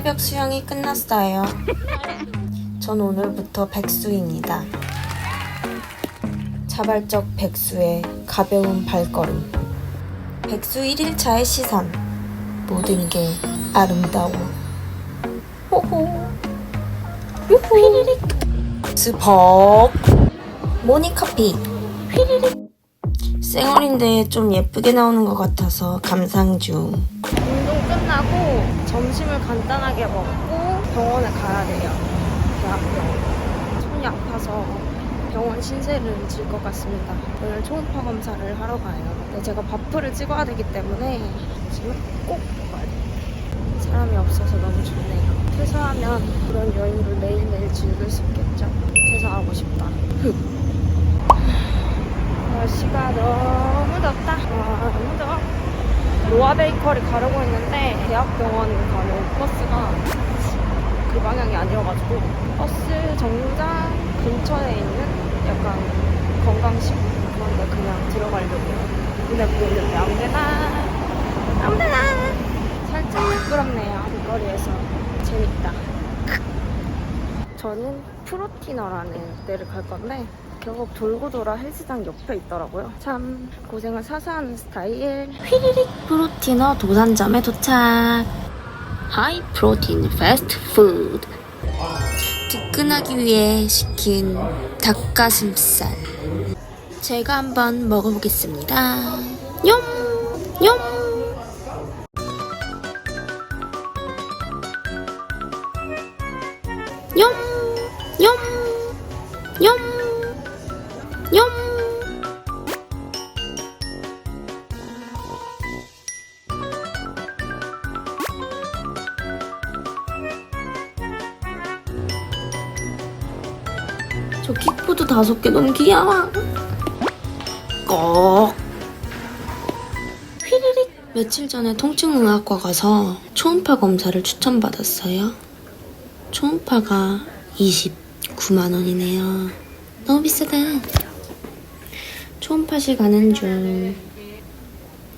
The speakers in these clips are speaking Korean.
새벽 수영이 끝났어요. 전 오늘부터 백수입니다. 자발적 백수의 가벼운 발걸음. 백수 1일차의 시선. 모든 게 아름다워. 호호. 유후. 휘리릭. 스벅. 모닝커피. 휘리릭. 쌩얼인데 좀 예쁘게 나오는 것 같아서 감상 중. 끝나고 점심을 간단하게 먹고 병원에 가야 돼요. 대학병원. 손이 아파서 병원 신세를 질 것 같습니다. 오늘 초음파 검사를 하러 가요. 근데 제가 바프를 찍어야 되기 때문에 지금 꼭 먹어야 돼요. 사람이 없어서 너무 좋네요. 퇴사하면 그런 여유를 매일매일 즐길 수 있겠죠. 퇴사하고 싶다. 흑. 날씨가 너무 덥다. 아, 너무 더워. 로아 베이커리 가려고 했는데 대학병원 가는 버스가 그 방향이 아니어가지고 버스 정류장 근처에 있는 약간 건강식 그런 데 그냥 들어가려고요. 근데 보는데 아무 데나 아무 데나 살짝 부끄럽네요. 길거리에서 재밌다. 저는 프로티너라는 데를 갈 건데 결국 돌고 돌아 헬스장 옆에 있더라고요. 참 고생을 사서 하는 스타일. 휘리릭 프로티너 도산점에 도착. 하이 프로틴 패스트 푸드. 뜨끈하기 위해 시킨 닭가슴살. 제가 한번 먹어보겠습니다. 뇽! 뇽! 뇽! 뇽! 저 킥보드 다섯 개 너무 귀여워. 꼭. 휘리릭. 며칠 전에 통증의학과 가서 초음파 검사를 추천받았어요. 초음파가 29만 원이네요. 너무 비싸다. 초음파실 가는 중.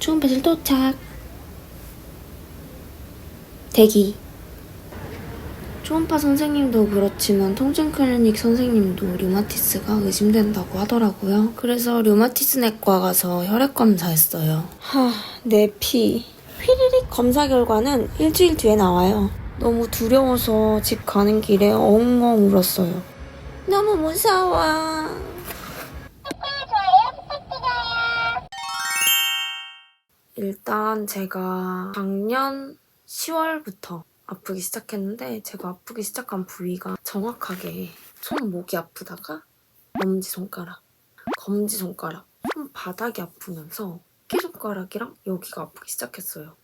초음파실 도착. 대기. 초음파 선생님도 그렇지만 통증 클리닉 선생님도 류마티스가 의심된다고 하더라고요. 그래서 류마티스 내과 가서 혈액 검사했어요. 하, 내 피. 휘리릭 검사 결과는 일주일 뒤에 나와요. 너무 두려워서 집 가는 길에 엉엉 울었어요. 너무 무서워. 일단 제가 작년 10월부터 아프기 시작했는데 제가 아프기 시작한 부위가 정확하게 손목이 아프다가 엄지손가락, 검지손가락, 손바닥이 아프면서 새끼손가락이랑 여기가 아프기 시작했어요.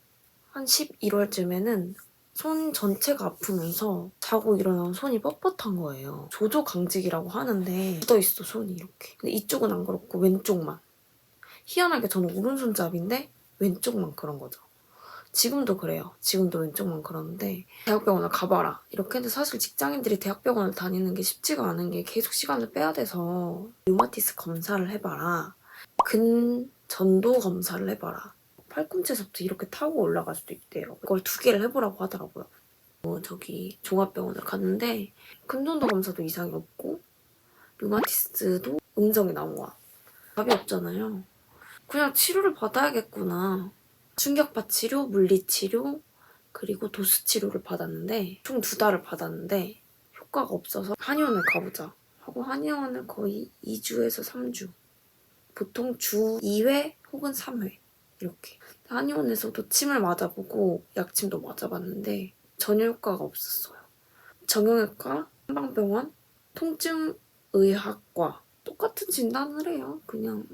한 11월쯤에는 손 전체가 아프면서 자고 일어나면 손이 뻣뻣한 거예요. 조조 강직이라고 하는데 묻어있어 손이 이렇게. 근데 이쪽은 안 그렇고 왼쪽만. 희한하게 저는 오른손잡인데 왼쪽만 그런 거죠. 지금도 그래요. 지금도 왼쪽만 그러는데 대학병원을 가봐라. 이렇게 했는데 사실 직장인들이 대학병원을 다니는 게 쉽지가 않은 게 계속 시간을 빼야 돼서 류마티스 검사를 해봐라. 근 전도 검사를 해봐라. 팔꿈치에서부터 이렇게 타고 올라갈 수도 있대요. 이걸 두 개를 해보라고 하더라고요. 어, 저기 종합병원을 갔는데 근전도 검사도 이상이 없고 류마티스도 음성이 나온 거야. 답이 없잖아요. 그냥 치료를 받아야겠구나. 충격파 치료, 물리치료, 그리고 도수 치료를 받았는데 총 두 달을 받았는데 효과가 없어서 한의원을 가보자 하고 한의원을 거의 2주에서 3주 보통 주 2회 혹은 3회 이렇게 한의원에서도 침을 맞아보고 약침도 맞아봤는데 전혀 효과가 없었어요. 정형외과, 한방병원, 통증의학과 똑같은 진단을 해요. 그냥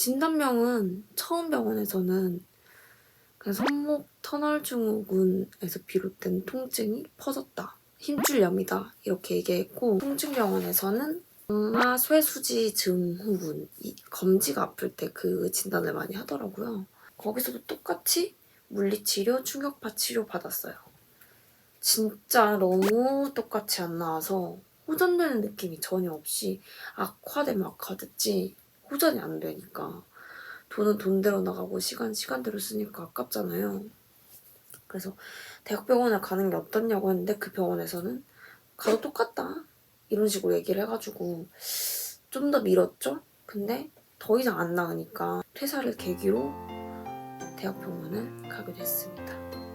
진단명은 처음 병원에서는 손목 터널 증후군에서 비롯된 통증이 퍼졌다. 힘줄염이다. 이렇게 얘기했고 통증병원에서는 엄마 쇠수지 증후군 이 검지가 아플 때 그 진단을 많이 하더라고요. 거기서도 똑같이 물리치료, 충격파 치료 받았어요. 진짜 너무 똑같이 안 나와서 호전되는 느낌이 전혀 없이 악화되면 악화됐지 호전이 안 되니까 돈은 돈대로 나가고 시간 시간대로 쓰니까 아깝잖아요. 그래서 대학병원에 가는 게 어떻냐고 했는데 그 병원에서는 가도 똑같다 이런 식으로 얘기를 해가지고 좀 더 미뤘죠. 근데 더 이상 안 나으니까 퇴사를 계기로 대학병원을 가게 됐습니다.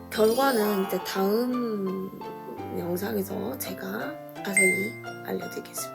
결과는 이제 다음 영상에서 제가 자세히 알려드리겠습니다.